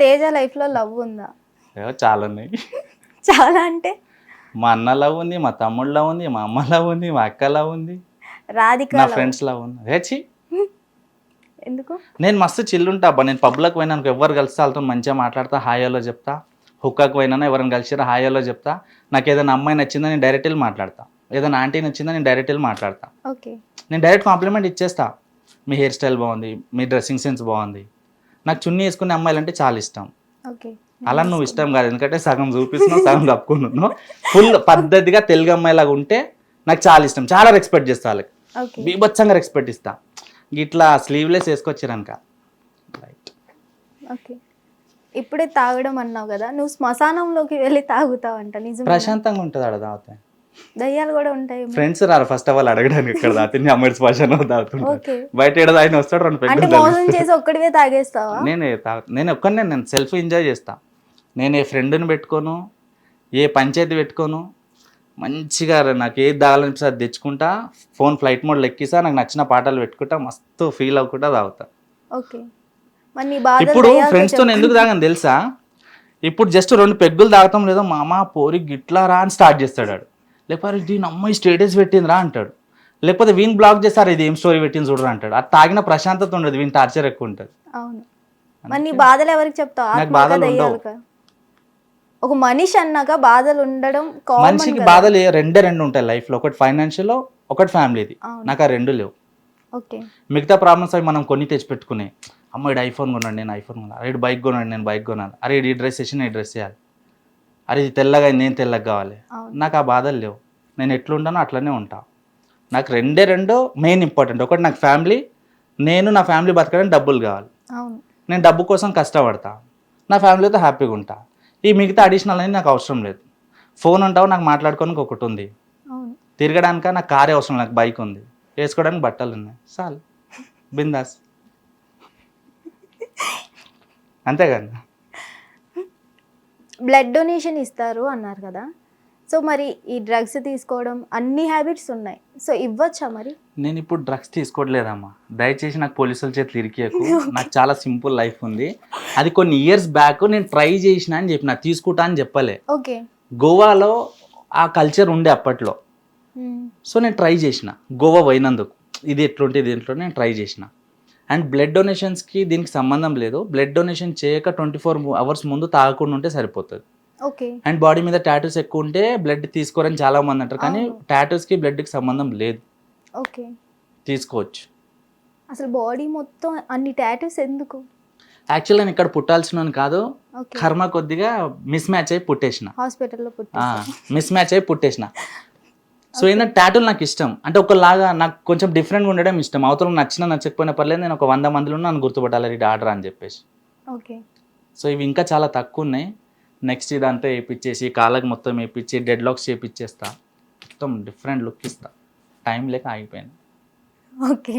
తేజ లైఫ్లో లవ్ ఉందా? చాలా ఉన్నాయి. చాలా అంటే? మా అన్న లవ్ ఉంది మా తమ్ముడు లవ్ ఉంది మా అమ్మ లవ్ ఉంది మా అక్క లవ్ ఉంది రాధిక నా. ఫ్రెండ్స్ లవ్ ఉంది. రేచి ఎందుకు? నేను మస్తు చిల్లుంటా అబ్బా. నేను పబ్లిక్ పోయినా ఎవరు కలిస్తే వాళ్ళతో మంచిగా మాట్లాడతా హాయోలో చెప్తా. హుక్కాకు పోయినా ఎవరైనా కలిసిరా హాయోలో చెప్తా. నాకు ఏదైనా అమ్మాయి నచ్చిందో నేను డైరెక్ట్ వెళ్ళి మాట్లాడతా. ఏదైనా ఆంటీ నచ్చిందో నేను డైరెక్ట్ వెళ్ళి మాట్లాడతా. ఓకే. నేను డైరెక్ట్ కాంప్లిమెంట్ ఇచ్చేస్తా. మీ హెయిర్ స్టైల్ బాగుంది మీ డ్రెస్సింగ్ సెన్స్ బాగుంది. నాకు చున్నీ వేసుకునే అమ్మాయిలు అంటే చాలా ఇష్టం. ఓకే. అలా నువ్వు ఇష్టం కాదు. ఎందుకంటే సగం చూపిస్తున్నావు సగం తప్పుకున్నాను ఫుల్ పద్ధతిగా తెలుగు అమ్మాయిలాగా ఉంటే నాకు చాలా ఇష్టం. చాలా రెస్పెక్ట్ చేస్తా వాళ్ళకి. బీభత్సంగా రెస్పెక్ట్ ఇస్తా. ఇట్లా స్లీవ్లెస్ వేసుకొచ్చారనుక. Right okay. ఇప్పుడే తాగడం అన్నావు కదా నువ్వు శ్మశానంలోకి వెళ్ళి తాగుతావంట నిజం ప్రశాంతంగా ఉంటుంది ఆడ తాగితే. దయ్యాలు కూడా ఉంటాయి. ఫ్రెండ్స్ రారు. ఫస్ట్ ఆఫ్ ఆల్ అడగడానికి ఇక్కడ తాగితే నీ అమ్మాయి శ్మశానం తాగుతుంటా ఓకే బయట ఏడ ఆయన వస్తాడు రెండు అంటే పెగ్గులు మోసం చేసి ఒక్కడివే తాగేస్తావా? నేను నేను ఒక్కనే నేను సెల్ఫ్ ఎంజాయ్ చేస్తా. నేను ఏ ఫ్రెండ్ని పెట్టుకోను ఏ పంచాయతీ పెట్టుకోను మంచిగా నాకు ఏది తాగాలనిపిస్తే అది తెచ్చుకుంటా ఫోన్ ఫ్లైట్ మోడ్ ఎక్కిస్తా నాకు నచ్చిన పాటలు పెట్టుకుంటా మస్తు ఫీల్ అవ్వకుండా తాగుతా. ఓకే ఇప్పుడు ఫ్రెండ్స్తో. ఎందుకు తాగని తెలుసా? ఇప్పుడు జస్ట్ రెండు పెగ్గులు తాగటం లేదో మామ పోరి గిట్లా రా అని స్టార్ట్ చేస్తాడు. లేకపోతే దీని అమ్మాయి స్టేటస్ పెట్టిందిరా అంటాడు. లేకపోతే వీన్ బ్లాక్ చేస్తారు ఇది ఏం స్టోరీ పెట్టింది చూడరా అంటాడు. అది తాగిన ప్రశాంతత ఉండదు వీని టార్చర్ ఎక్కువ ఉంటుంది. అవును. మరి నీ బాధలు ఎవరికి చెప్తావు? నాకు బాధలు ఉండవు. ఒక మనిషి అన్నాక బాధలు ఉండడం మనిషికి బాధలు రెండే రెండు ఉంటాయి లైఫ్లో ఒకటి ఫైనాన్షియల్ ఒకటి ఫ్యామిలీది. నాకు ఆ రెండు లేవు. ఓకే. మిగతా ప్రాబ్లమ్స్ అవి మనం కొన్ని తెచ్చి పెట్టుకునే. అమ్మ ఇడు ఐఫోన్ కొన్నాడు నేను ఐఫోన్ కొనాలి. అరే బైక్ కొన్నాడు నేను బైక్ కొనాలి. అరే ఈ డ్రెస్ వేసి నేను డ్రెస్ చేయాలి అరే ఇది తెల్లగా అయింది, నేను తెల్లగా కావాలి? నాకు ఆ బాధలు లేవు. నేను ఎట్లుంటానో అట్లనే ఉంటా. నాకు రెండే రెండు మెయిన్ ఇంపార్టెంట్. ఒకటి నాకు ఫ్యామిలీ నేను నా ఫ్యామిలీ బతకడానికి డబ్బులు కావాలి. నేను డబ్బు కోసం కష్టపడతా. నా ఫ్యామిలీతో హ్యాపీగా ఉంటా. ఈ మిగతా అడిషనల్ అనేది నాకు అవసరం లేదు. ఫోన్ ఉంటావు నాకు మాట్లాడుకోనికి ఒకటి ఉంది. తిరగడానిక నాకు కారే అవసరం నాకు బైక్ ఉంది. వేసుకోవడానికి బట్టలు ఉన్నాయి. చాలు. బిందాస్. అంతే కదా బ్లడ్ డొనేషన్ ఇస్తారు అన్నారు కదా. సో మరి ఈ డ్రగ్స్ తీసుకోవడం అన్ని హ్యాబిట్స్ ఉన్నాయి. సో ఇవ్వచ్చా మరి? నేను ఇప్పుడు డ్రగ్స్ తీసుకోవట్లేదమ్మా. దయచేసి నాకు పోలీసుల చేతులు ఇరికియకు. నాకు చాలా సింపుల్ లైఫ్ ఉంది. అది కొన్ని ఇయర్స్ బ్యాక్ నేను ట్రై చేసిన అని చెప్పిన తీసుకుంటా అని చెప్పలే. ఓకే. గోవాలో ఆ కల్చర్ ఉండే అప్పట్లో. సో నేను ట్రై చేసిన. గోవా పోయినందుకు. ఇది ఎట్లుంటే ఇది ఎట్లుంటే నేను ట్రై చేసిన. అండ్ బ్లడ్ డొనేషన్స్కి దీనికి సంబంధం లేదు. బ్లడ్ డొనేషన్ చేయక ట్వంటీ ఫోర్ అవర్స్ ముందు తాగకుండా ఉంటే సరిపోతుంది. ఓకే. అండ్ బాడీ మీద టాటూస్ ఎక్కువ ఉంటే బ్లడ్ తీసుకోరని చాలా మంది అంటారు. కానీ. టాటూస్కి బ్లడ్కి సంబంధం లేదు. ఓకే. తీసుకోవచ్చు. అసలు బాడీ మొత్తం అన్ని టాటూస్ ఎందుకు? యాక్చువల్గా నేను ఇక్కడ పుట్టాల్సిన కాదు. కర్మ కొద్దిగా మిస్ మ్యాచ్ అయి పుట్టేసిన. హాస్పిటల్లో మిస్ మ్యాచ్ అయి పుట్టేసిన. సో ఏంటంటే టాటూలు నాకు ఇష్టం. అంటే ఒకలాగా నాకు కొంచెం డిఫరెంట్గా ఉండడం ఇష్టం. అవతల నచ్చినా నచ్చకపోయినా పర్లేదు నేను ఒక వంద మందిలో నన్ను గుర్తుపట్టాలి ఇది ఆర్డర్ అని చెప్పేసి. ఓకే సో ఇవి ఇంకా చాలా తక్కువ ఉన్నాయి. నెక్స్ట్ ఇదంతా వేయించేసి కాళ్ళకి మొత్తం వేయించి డెడ్ లాక్స్ చేపించేస్తా మొత్తం డిఫరెంట్ లుక్ ఇస్తా. టైం లేక ఆగిపోయాను ఓకే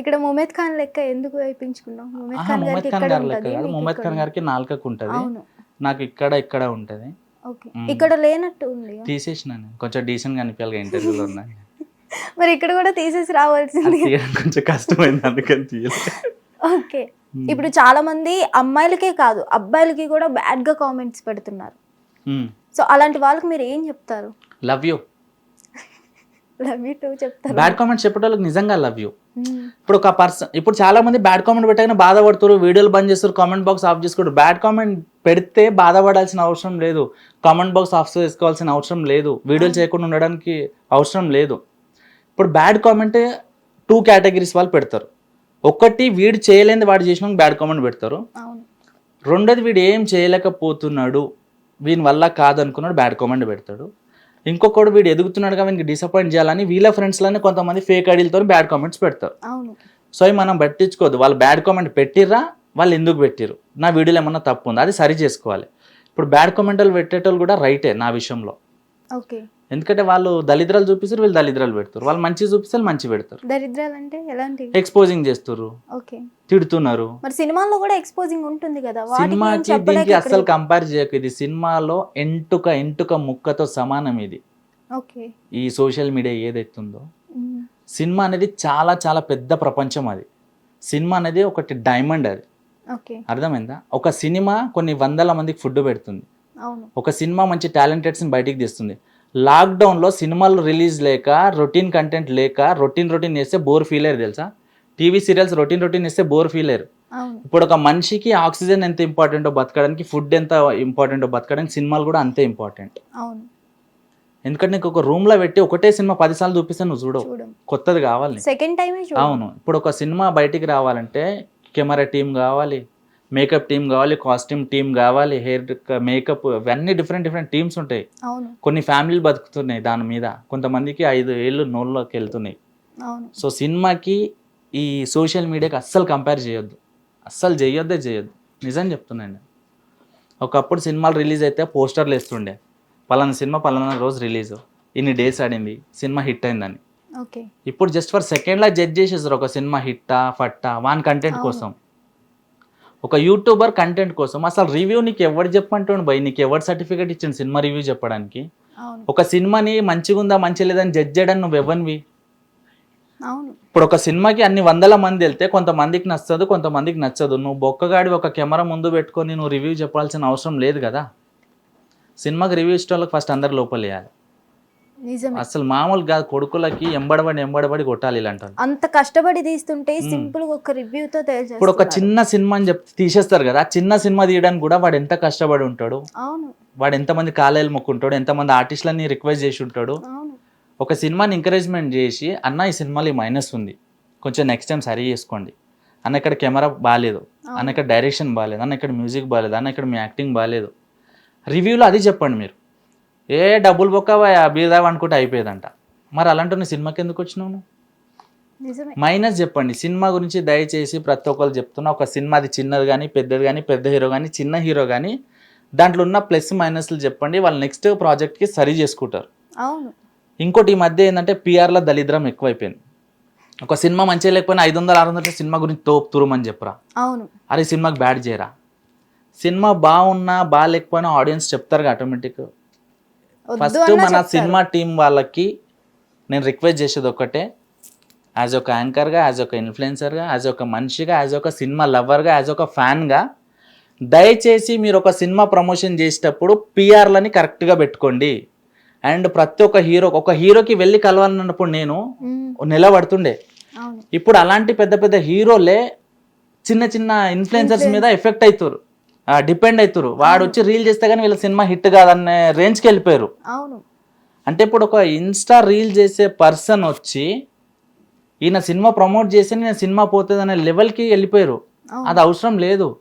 ఇక్కడ ముమేద్ ఖాన్ లెక్క ఎందుకు వేయించుకున్నావు ముమేద్ ఖాన్ గారు లెక్క ఉంటుంది? కాదు. ఖాన్ గారికి నాలుకకు ఉంటుంది. అవును. నాకు ఇక్కడ ఇక్కడ ఉంటుంది. ఓకే. ఇక్కడ లేనట్టు ఉంది తీసేసిన నేను. కొంచెం డీసెంట్గా అనిపించాలి ఇంటర్వ్యూలో ఉన్నాయి మరి ఇక్కడ కూడా తీసేసి రావాల్సింది. కొంచెం కష్టమైంది అందుకని తీయలేదు ఓకే. ఇప్పుడు చాలా మంది అమ్మాయిలకే కాదు అబ్బాయిలకి కూడా బ్యాడ్గా కామెంట్స్ పెడుతున్నారు. సో అలాంటి వాళ్ళకి మీరు ఏం చెప్తారు? Love you love you too చెప్తారు బ్యాడ్ కామెంట్స్ చెప్పేటోళ్ళకి నిజంగా లవ్ యూ మ్మ్. ఇప్పుడు ఒక పర్సన్ ఇప్పుడు చాలా మంది బ్యాడ్ కామెంట్ పెట్టగానే బాధపడుతారు వీడియోలు బంద్ చేస్తారు కామెంట్ బాక్స్ ఆఫ్ చేసుకోరు బ్యాడ్ కామెంట్ పెడితే బాధపడాల్సిన అవసరం లేదు. కామెంట్ బాక్స్ ఆఫ్ చేసుకోవాల్సిన అవసరం లేదు. వీడియోలు చేయకుండా ఉండడానికి అవసరం లేదు. ఇప్పుడు బ్యాడ్ కామెంట్ టూ కేటగిరీస్ వాళ్ళు పెడతారు. ఒకటి వీడు చేయలేని వాడు చేసిన బ్యాడ్ కామెంట్ పెడతారు. రెండోది వీడు ఏం చేయలేకపోతున్నాడు వీని వల్ల కాదనుకున్నాడు బ్యాడ్ కామెంట్ పెడతాడు. ఇంకొకడు వీడు ఎదుగుతున్నాడుగా వీనికి డిసప్పాయింట్ చేయాలని వీళ్ళ ఫ్రెండ్స్లోనే కొంతమంది ఫేక్ ఐడీలతో బ్యాడ్ కామెంట్స్ పెడతారు. సో అవి మనం పట్టించుకోవద్దు. వాళ్ళు బ్యాడ్ కామెంట్ పెట్టిర్రా వాళ్ళు ఎందుకు పెట్టిర్రు? నా వీడియోలో ఏమన్నా తప్పు ఉంది అది సరి చేసుకోవాలి. ఇప్పుడు బ్యాడ్ కామెంట్లు పెట్టేటోళ్ళు కూడా రైటే నా విషయంలో. ఓకే. ఎందుకంటే వాళ్ళు దళిద్రాలు చూపిస్తారు వీళ్ళు దళిద్రాలు పెడతారు. వాళ్ళు మంచి చూపిస్తే మంచి పెడతారు. దరిద్రాలు అంటే ఎలాంటి? ఎక్స్పోజింగ్ చేస్తారు. ఓకే. తిడుతున్నారు. మరి సినిమాల్లో కూడా ఎక్స్పోజింగ్ ఉంటుంది కదా? వాటికి ఏం సినిమాకి చెప్పలేక దీనికి ఇక్కడ- అస్సలు కంపేర్ చేయకు. ఇది సినిమాలో ఎంటుక ఎంటుక ముక్కతో సమానం ఇది. ఓకే. ఈ సోషల్ మీడియా ఏదైతుందో. సినిమా అనేది చాలా చాలా పెద్ద ప్రపంచం అది. సినిమా అనేది ఒకటి డైమండ్ అది. ఓకే. అర్థమైందా? ఒక సినిమా కొన్ని వందల మందికి ఫుడ్ పెడుతుంది. అవును. ఒక సినిమా మంచి టాలెంటెడ్స్ని బయటికి తీస్తుంది. లాక్డౌన్లో సినిమాలు రిలీజ్ లేక రొటీన్ కంటెంట్ లేక రొటీన్ రొటీన్ చేస్తే బోర్ ఫీల్ అయ్యారు తెలుసా? టీవీ సీరియల్స్ రొటీన్ రొటీన్ చేస్తే బోర్ ఫీల్ అయ్యారు. ఇప్పుడు ఒక మనిషికి ఆక్సిజన్ ఎంత ఇంపార్టెంటో బతకడానికి ఫుడ్ ఎంత ఇంపార్టెంటో బతకడానికి సినిమాలు కూడా అంతే ఇంపార్టెంట్. అవును. ఎందుకంటే నీకు ఒక రూమ్లో పెట్టి ఒకటే సినిమా పదిసార్లు చూపిస్తే నువ్వు చూడవు. చూడం కొత్తది కావాలి. సెకండ్ చూడం అవును. ఇప్పుడు ఒక సినిమా బయటికి రావాలంటే కెమెరా టీం కావాలి మేకప్ టీం కావాలి కాస్ట్యూమ్ టీం కావాలి హెయిర్ మేకప్ ఇవన్నీ డిఫరెంట్ డిఫరెంట్ టీమ్స్ ఉంటాయి. కొన్ని ఫ్యామిలీలు బతుకుతున్నాయి దాని మీద. కొంతమందికి ఐదు ఏళ్ళు నోళ్ళలోకి వెళ్తున్నాయి. సో సినిమాకి ఈ సోషల్ మీడియాకి అస్సలు కంపేర్ చేయొద్దు. అస్సలు చేయొద్దే చేయొద్దు. నిజం చెప్తున్నాను ఒకప్పుడు సినిమాలు రిలీజ్ అయితే పోస్టర్లు వేస్తుండే. పలానా సినిమా పలానా రోజు రిలీజ్ ఇన్ని డేస్ ఆడింది. సినిమా హిట్ అయిందని. ఇప్పుడు జస్ట్ ఫర్ సెకండ్లా జడ్జ్ చేసేసారు. ఒక సినిమా హిట్టా ఫట్టా వాన్ కంటెంట్. కోసం. ఒక యూట్యూబర్ కంటెంట్ కోసం అసలు రివ్యూ నీకు ఎవరు చెప్పంటుండు భయ్ నీకు ఎవరు సర్టిఫికేట్ ఇచ్చిండు సినిమా రివ్యూ చెప్పడానికి? ఒక సినిమాని మంచిగా ఉందా మంచి లేదని జడ్జ్ చేయడానికి నువ్వు ఎవరివి? ఇప్పుడు ఒక సినిమాకి అన్ని వందల మంది వెళ్తే కొంతమందికి నచ్చదు కొంతమందికి నచ్చదు. నువ్వు బొక్కగాడి ఒక కెమెరా ముందు పెట్టుకొని నువ్వు రివ్యూ చెప్పాల్సిన అవసరం లేదు కదా? సినిమాకి రివ్యూ ఇష్టం వాళ్ళకి ఫస్ట్ అందరు లోపల వేయాలి నిజమే అసలు మామూలు కాదు కొడుకులకి ఎంబడబడి ఎంబడబడి కొట్టాలి ఇలాంటి అంత కష్టపడి తీస్తుంటే సింపుల్గా ఒక రివ్యూతో ఇప్పుడు ఒక చిన్న సినిమా అని చెప్తే తీసేస్తారు కదా ఆ చిన్న సినిమా తీయడానికి కూడా వాడు ఎంత కష్టపడి ఉంటాడు? వాడు ఎంతమంది కాలేలు మొక్కుంటాడు ఎంతమంది ఆర్టిస్టులని రిక్వెస్ట్ చేసి ఉంటాడు? ఒక సినిమాని ఎంకరేజ్మెంట్ చేసి అన్న ఈ సినిమాలో ఈ మైనస్ ఉంది. కొంచెం నెక్స్ట్ టైం సరి చేసుకోండి. అన్న ఇక్కడ కెమెరా బాగాలేదు అన్న ఇక్కడ డైరెక్షన్ బాగాలేదు అన్న ఇక్కడ మ్యూజిక్ బాగాలేదు అన్న ఇక్కడ మీ యాక్టింగ్ బాగాలేదు రివ్యూలో అది చెప్పండి మీరు. ఏ డబ్బులు బొక్క బీదా అనుకుంటే అయిపోయేదంట. మరి అలాంటి సినిమాకి ఎందుకు వచ్చినావు నువ్వు? మైనస్ చెప్పండి. సినిమా గురించి దయచేసి ప్రతి ఒక్కరు చెప్తున్నా. ఒక సినిమా అది చిన్నది కానీ పెద్దది కానీ పెద్ద హీరో కానీ చిన్న హీరో కానీ దాంట్లో ఉన్న ప్లస్ మైనస్లు చెప్పండి. వాళ్ళు నెక్స్ట్ ప్రాజెక్ట్కి సరి చేసుకుంటారు. అవును. ఇంకోటి ఈ మధ్య ఏంటంటే పిఆర్లో దళిద్రం ఎక్కువైపోయింది. ఒక సినిమా మంచిగా లేకపోయినా ఐదు వందలు ఆరు వందల సినిమా గురించి తోపుతురమని చెప్పరా? అవును. అరే సినిమాకి బ్యాడ్ చేయరా? సినిమా బాగున్నా బాగాలేకపోయినా ఆడియన్స్ చెప్తారు ఆటోమేటిక్ ఫస్ట్ మన. సినిమా టీం వాళ్ళకి నేను రిక్వెస్ట్ చేసేది ఒకటే. యాజ్ ఒక యాంకర్గా యాజ్ ఒక ఇన్ఫ్లుయెన్సర్గా యాజ్ ఒక మనిషిగా యాజ్ ఒక సినిమా లవర్గా యాజ్ ఒక ఫ్యాన్గా దయచేసి మీరు ఒక సినిమా ప్రమోషన్ చేసేటప్పుడు పిఆర్లని కరెక్ట్గా పెట్టుకోండి. అండ్ ప్రతి ఒక్క హీరో ఒక హీరోకి వెళ్ళి కలవాలన్నప్పుడు నేను నిలబడుతుండే. ఇప్పుడు అలాంటి పెద్ద పెద్ద హీరోలే చిన్న చిన్న ఇన్ఫ్లుయెన్సర్స్ మీద ఎఫెక్ట్ అవుతారు డిపెండ్ అవుతారు వాడు వచ్చి రీల్ చేస్తే కానీ వీళ్ళ సినిమా హిట్ కాదనే రేంజ్కి వెళ్ళిపోయారు. అవును. అంటే ఇప్పుడు ఒక ఇన్స్టా రీల్ చేసే పర్సన్ వచ్చి ఈయన సినిమా ప్రమోట్ చేసి నేను సినిమా పోతుంది అనే లెవెల్కి వెళ్ళిపోయారు. అది అవసరం లేదు.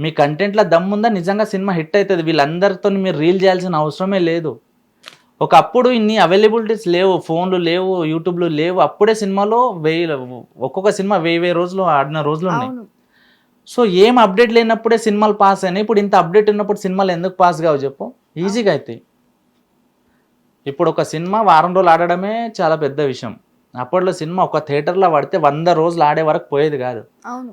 మీ కంటెంట్లో దమ్ముందా నిజంగా సినిమా హిట్ అవుతుంది వీళ్ళందరితో మీరు రీల్ చేయాల్సిన అవసరమే లేదు. ఒకప్పుడు ఇన్ని అవైలబిలిటీస్ లేవు. ఫోన్లు లేవు యూట్యూబ్లు లేవు. అప్పుడే సినిమాలో వెయ్యి ఒక్కొక్క సినిమా వెయ్యి వెయ్యి రోజులు ఆడిన రోజులు ఉన్నాయి. సో ఏం అప్డేట్ లేనప్పుడే సినిమాలు పాస్ అయినాయి. ఇప్పుడు ఇంత అప్డేట్ ఉన్నప్పుడు సినిమాలు ఎందుకు పాస్ కావు చెప్పు? ఈజీగా అవుతాయి ఇప్పుడు ఒక సినిమా వారం రోజులు ఆడడమే చాలా పెద్ద విషయం. అప్పట్లో సినిమా ఒక థియేటర్లో పడితే వంద రోజులు ఆడే వరకు పోయేది కాదు.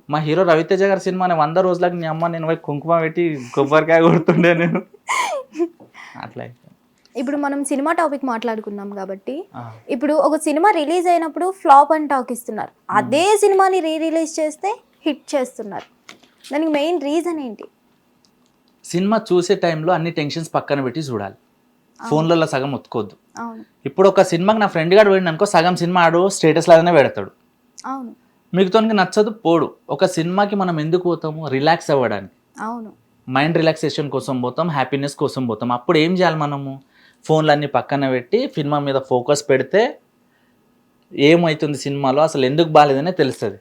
మా హీరో రవితేజ గారి సినిమాని వంద రోజులకు నీ అమ్మ నేను పోయి కుంకుమ పెట్టి కొబ్బరికాయ కొడుతుండే నేను. అట్లా. ఇప్పుడు మనం సినిమా టాపిక్ మాట్లాడుకున్నాం కాబట్టి. ఇప్పుడు ఒక సినిమా రిలీజ్ అయినప్పుడు ఫ్లాప్ అని టాక్ ఇస్తున్నారు. అదే సినిమాని రీ రిలీజ్ చేస్తే హిట్ చేస్తున్నారు. దానికి మెయిన్ రీజన్ ఏంటి? సినిమా చూసే టైంలో అన్ని టెన్షన్స్ పక్కన పెట్టి చూడాలి. ఫోన్లలో సగం ఒత్తుకోవద్దు. ఇప్పుడు ఒక సినిమాకి నా ఫ్రెండ్ గారు పోయిండు అనుకో సగం సినిమా ఆడు స్టేటస్ లాగానే పెడతాడు. అవును. మిగతానికి నచ్చదు పోడు. ఒక సినిమాకి మనం ఎందుకు పోతాము? రిలాక్స్ అవ్వడానికి. అవును. మైండ్ రిలాక్సేషన్ కోసం పోతాం హ్యాపీనెస్ కోసం పోతాం. అప్పుడు ఏం చేయాలి మనము? ఫోన్లన్నీ పక్కన పెట్టి సినిమా మీద ఫోకస్ పెడితే ఏమవుతుంది సినిమాలో? అసలు ఎందుకు బాగాలేదనే తెలుస్తుంది.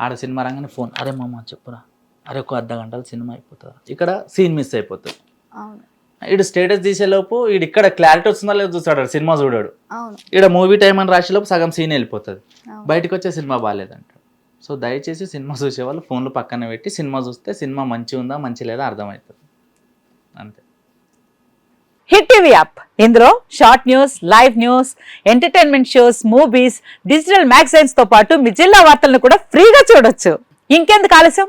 ఆడ సినిమా రాగానే ఫోన్ అరే మామ చెప్పురా. అరే ఒక అర్ధ గంటల సినిమా అయిపోతుంది? ఇక్కడ సీన్ మిస్ అయిపోతుంది. అవును. ఈడు స్టేటస్ తీసేలోపు ఈడు ఇక్కడ క్లారిటీ వస్తుందా లేదో చూస్తాడు సినిమా చూడాడు. అవును. ఈడ మూవీ టైం అని రాసేలోపు సగం సీన్ వెళ్ళిపోతుంది. అవును. బయటకు వచ్చే సినిమా బాగాలేదంటాడు సో దయచేసి సినిమా చూసేవాళ్ళు ఫోన్లు పక్కన పెట్టి సినిమా చూస్తే సినిమా మంచి ఉందా మంచి లేదా అర్థమవుతుంది. అంతే. Hit TV app. ఇందులో short news live news entertainment shows movies digital మ్యాగజైన్స్తో పాటు మీ జిల్లా వార్తలను కూడా ఫ్రీగా చూడొచ్చు. ఇంకెందుకు ఆలస్యం?